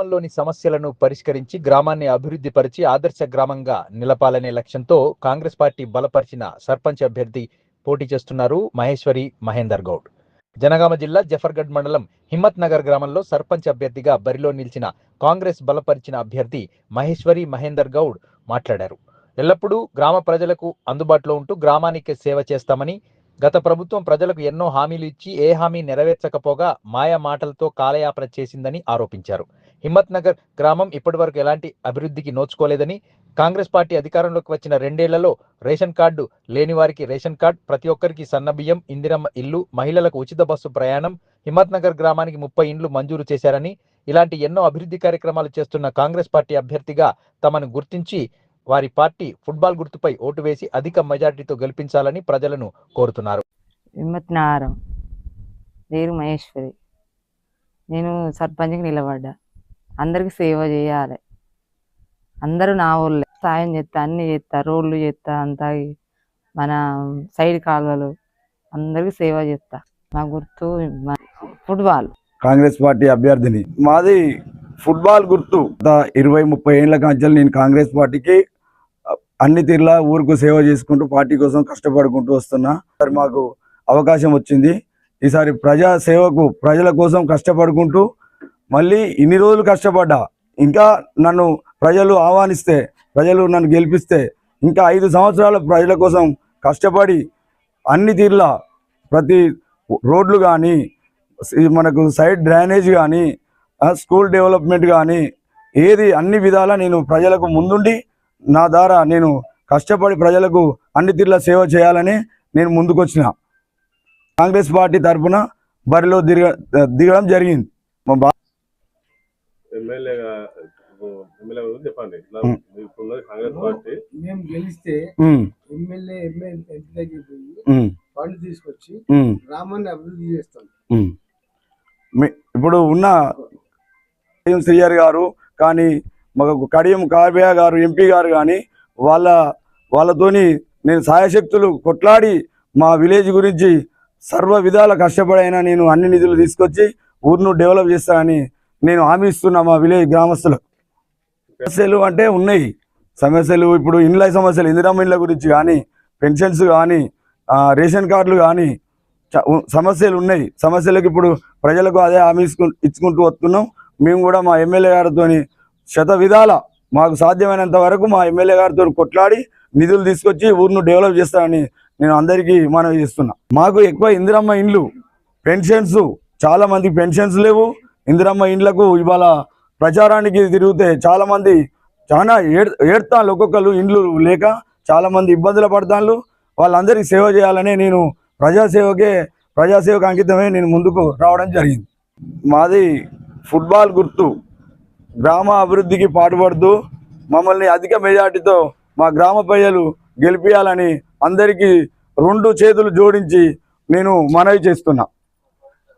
గ్రామంలోని సమస్యలను పరిష్కరించి గ్రామాన్ని అభివృద్ధి పరిచి ఆదర్శ గ్రామంగా నిలపాలనే లక్ష్యంతో కాంగ్రెస్ పార్టీ బలపరిచిన సర్పంచ్ అభ్యర్థి పోటీ చేస్తున్నారు మహేశ్వరి మహేందర్ గౌడ్. జనగామ జిల్లా జఫర్గఢ్ మండలం హిమ్మత్ నగర్ గ్రామంలో సర్పంచ్ అభ్యర్థిగా బరిలో నిలిచిన కాంగ్రెస్ బలపరిచిన అభ్యర్థి మహేశ్వరి మహేందర్ గౌడ్ మాట్లాడారు. ఎల్లప్పుడూ గ్రామ ప్రజలకు అందుబాటులో ఉంటూ గ్రామానికి సేవ చేస్తామని గత ప్రభుత్వం ప్రజలకు ఎన్నో హామీలు ఇచ్చి ఏ హామీ నెరవేర్చకపోగా మాయ మాటలతో కాలయాపన చేసిందని ఆరోపించారు. హిమ్మత్ నగర్ గ్రామం ఇప్పటివరకు ఎలాంటి అభివృద్ధికి నోచుకోలేదని కాంగ్రెస్ పార్టీ అధికారంలోకి వచ్చిన రెండేళ్ళలో రేషన్ కార్డు లేని వారికి రేషన్ కార్డు ప్రతి ఒక్కరికి సన్నబియ్యం ఇందిరమ్మ ఇల్లు మహిళలకు ఉచిత బస్సు ప్రయాణం హిమ్మత్ నగర్ గ్రామానికి ముప్పై ఇండ్లు మంజూరు చేశారని ఇలాంటి ఎన్నో అభివృద్ధి కార్యక్రమాలు చేస్తున్న కాంగ్రెస్ పార్టీ అభ్యర్థిగా తమను గుర్తించి వారి పార్టీ ఫుట్బాల్ గుర్తుపై ఓటు వేసి అధిక మెజార్టీతో గెలిపించాలని ప్రజలను కోరుతున్నారు. విమ్మత్ నారం పేరు మహేశ్వరి. నేను సర్పంచ్కి నిలబడ్డా. అందరికి సేవ చేయాలి. అందరూ నా ఊళ్ళే సాయం చేస్తా అన్ని చేస్తా రోడ్లు చేస్తా అంతా మన సైడ్ కాలువలు. అందరికి సేవ చేస్తా. మా గుర్తు ఫుట్బాల్. కాంగ్రెస్ పార్టీ అభ్యర్థిని. మాది ఫుట్బాల్ గుర్తు. ఇరవై ముప్పై ఏళ్ళ కాంచెలు నేను కాంగ్రెస్ పార్టీకి అన్ని తీర్లా ఊరుకు సేవ చేసుకుంటూ పార్టీ కోసం కష్టపడుకుంటూ వస్తున్నా. మరి మాకు అవకాశం వచ్చింది. ఈసారి ప్రజా సేవకు ప్రజల కోసం కష్టపడుకుంటూ మళ్ళీ ఇన్ని రోజులు కష్టపడ్డా. ఇంకా నన్ను ప్రజలు ఆహ్వానిస్తే ప్రజలు నన్ను గెలిపిస్తే ఇంకా ఐదు సంవత్సరాల ప్రజల కోసం కష్టపడి అన్ని తీర్లా ప్రతి రోడ్లు కానీ మనకు సైడ్ డ్రైనేజ్ కానీ స్కూల్ డెవలప్మెంట్ కానీ ఏది అన్ని విధాలా నేను ప్రజలకు ముందుండి నా ద్వారా నేను కష్టపడి ప్రజలకు అన్ని తీర్ల సేవ చేయాలని నేను ముందుకొచ్చిన. కాంగ్రెస్ పార్టీ తరఫున బరిలో దిగ దిగడం జరిగింది. మా మేము గెలిస్తే ఎమ్మెల్యే ఎంపీ పోయి ఫండ్ తీసుకొచ్చి గ్రామాన్ని అభివృద్ధి చేస్తాం. ఇప్పుడు ఉన్న శ్రీయర్ గారు కానీ మాకు కడియం కార్బియా గారు ఎంపీ గారు కానీ వాళ్ళ వాళ్ళతోని నేను సాయశక్తులు కొట్లాడి మా విలేజ్ గురించి సర్వ విధాల కష్టపడైనా నేను అన్ని నిధులు తీసుకొచ్చి ఊరును డెవలప్ చేస్తానని నేను హామీ ఇస్తున్నా మా విలేజ్ గ్రామస్తులకు. సమస్యలు అంటే ఉన్నాయి. సమస్యలు ఇప్పుడు ఇండ్ల సమస్యలు ఇందిరమ్మ ఇండ్ల గురించి కానీ పెన్షన్స్ కానీ రేషన్ కార్డులు కానీ చ- సమస్యలు ఉన్నాయి. సమస్యలకు ఇప్పుడు ప్రజలకు అదే హామీ ఇచ్చుకుంటూ వస్తున్నాం. మేము కూడా మా ఎమ్మెల్యే గారితో శత విధాల మాకు సాధ్యమైనంత వరకు మా ఎమ్మెల్యే గారితో కొట్లాడి నిధులు తీసుకొచ్చి ఊరును డెవలప్ చేస్తానని నేను అందరికీ మనవి చేస్తున్నా. మాకు ఎక్కువ ఇందిరమ్మ ఇండ్లు పెన్షన్స్ చాలా మంది పెన్షన్స్ లేవు. ఇందిరమ్మ ఇండ్లకు ఇవాళ ప్రచారానికి తిరిగితే చాలా మంది చాలా ఏడ్ ఏడ్తాను ఒక్కొక్కరు ఇండ్లు లేక చాలా మంది ఇబ్బందులు పడతాను వాళ్ళందరికీ సేవ చేయాలని నేను ప్రజాసేవకే ప్రజాసేవకు అంకితమే నేను ముందుకు రావడం జరిగింది. మాది ఫుట్బాల్ గుర్తు. గ్రామ అభివృద్ధికి పాటుపడుతూ మమ్మల్ని అధిక మెజార్టీతో మా గ్రామ ప్రజలు గెలిపించాలని అందరికీ రెండు చేతులు జోడించి నేను మనవి చేస్తున్నా.